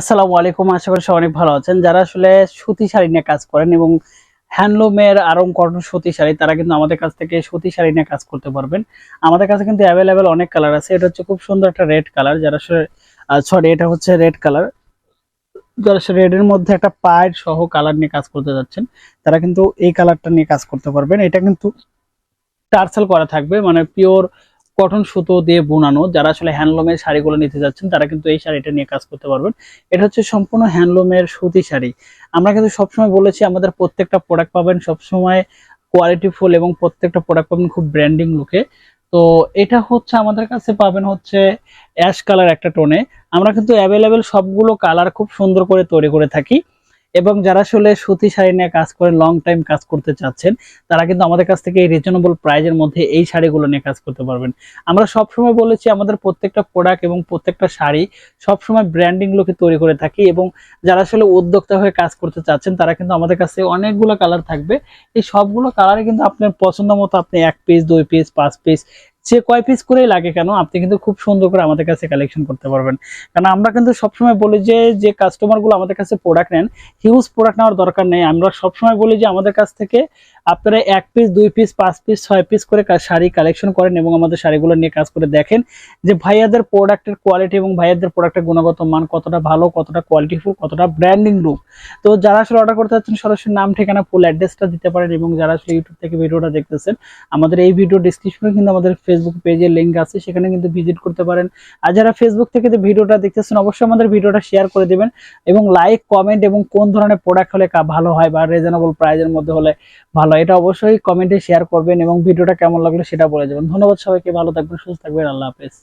আসসালামু আলাইকুম, আশা করি সবাই অনেক ভালো আছেন। যারা আসলে সুতি শাড়ি নিয়ে কাজ করেন এবং হ্যান্ডলুমের আরং কটন সুতি শাড়ি, তারা কিন্তু আমাদের কাছ থেকে সুতি শাড়ি নিয়ে কাজ করতে পারবেন। আমাদের কাছে কিন্তু অ্যাভেলেবেল অনেক কালার আছে। এটা হচ্ছে খুব সুন্দর একটা রেড কালার যারা আসলে সরি এটা হচ্ছে রেড কালার যারা রেডের মধ্যে একটা পায়ের সহ কালার নিয়ে কাজ করতে যাচ্ছেন, তারা কিন্তু এই কালারটা নিয়ে কাজ করতে পারবেন। এটা কিন্তু টার্সেল করা থাকবে মানে পিওর কটন সুতো দিয়ে বোনানো, যারা আসলে হ্যান্ডলুমের শাড়িগুলো নিতে যাচ্ছেন, তারা কিন্তু এই শাড়িটা নিয়ে কাজ করতে পারবেন। এটা হচ্ছে সম্পূর্ণ হ্যান্ডলুমের সুতি শাড়ি। আমরা কিন্তু সবসময় বলেছি, আমাদের প্রত্যেকটা প্রোডাক্ট পাবেন সবসময় কোয়ালিটি ফুল এবং প্রত্যেকটা প্রোডাক্ট পাবেন খুব ব্র্যান্ডিং লুকে তো এটা হচ্ছে আমাদের কাছে পাবেন হচ্ছে অ্যাশ কালার একটা টোনে আমরা কিন্তু অ্যাভেলেবেল সবগুলো কালার খুব সুন্দর করে তৈরি করে থাকি। এবং যারা আসলে সুতি শাড়ি নিয়ে কাজ করেন লং টাইম কাজ করতে চাচ্ছেন, তারা কিন্তু আমাদের কাছ থেকে এই রিজনেবল প্রাইজের মধ্যে এই শাড়িগুলো নিয়ে কাজ করতে পারবেন। আমরা সবসময় বলেছি আমাদের প্রত্যেকটা প্রোডাক্ট এবং প্রত্যেকটা শাড়ি সবসময় ব্র্যান্ডিং লোকে তৈরি করে থাকি এবং যারা আসলে উদ্যোক্তা হয়ে কাজ করতে চাচ্ছেন, তারা কিন্তু আমাদের কাছে অনেকগুলো কালার থাকবে। এই সবগুলো কালারে কিন্তু আপনার পছন্দ মতো আপনি এক পিস দুই পিস পাঁচ পিস যে কয় পিস করেই লাগে কেন, আপনি কিন্তু খুব সুন্দর করে আমাদের কাছে কালেকশন করতে পারবেন। কারণ আমরা কিন্তু সবসময় বলি যে যে কাস্টমারগুলো আমাদের কাছে প্রোডাক্ট নেন হিউজ প্রোডাক্ট নেওয়ার দরকার নেই। আমরা সবসময় বলি যে, আমাদের কাছ থেকে আপনারা এক পিস দুই পিস পাঁচ পিস ছয় পিস করে শাড়ি কালেকশন করেন এবং আমাদের শাড়িগুলো নিয়ে কাজ করে দেখেন যে, ভাইয়াদের প্রোডাক্টের কোয়ালিটি এবং ভাইয়াদের প্রোডাক্টের গুণগত মান কতটা ভালো, কতটা কোয়ালিটিফুল কতটা ব্র্যান্ডিং লুক তো যারা আসলে অর্ডার করতে চাচ্ছেন সরাসরি নাম, ঠিকানা ফুল অ্যাড্রেসটা দিতে পারেন এবং যারা আসলে ইউটিউব থেকে ভিডিওটা দেখতেছেন, আমাদের এই ভিডিও ডিসক্রিপশনে কিন্তু আমাদের ফেসবুক পেজের লিঙ্ক আছে, সেখানে কিন্তু ভিজিট করতে পারেন। আর যারা ফেসবুক থেকে যে ভিডিওটা দেখতেছেন, অবশ্যই আমাদের ভিডিওটা শেয়ার করে দেবেন এবং লাইক কমেন্ট এবং কোন ধরনের প্রোডাক্ট হলে ভালো হয় বা রিজনেবল প্রাইজের মধ্যে হলে ভালো এটা অবশ্যই কমেন্টে শেয়ার করবেন এবং ভিডিওটা কেমন লাগল সেটা বলে দেবেন। ধন্যবাদ সবাইকে, ভালো থাকবেন, সুস্থ থাকবেন, আল্লাহ হাফেজ।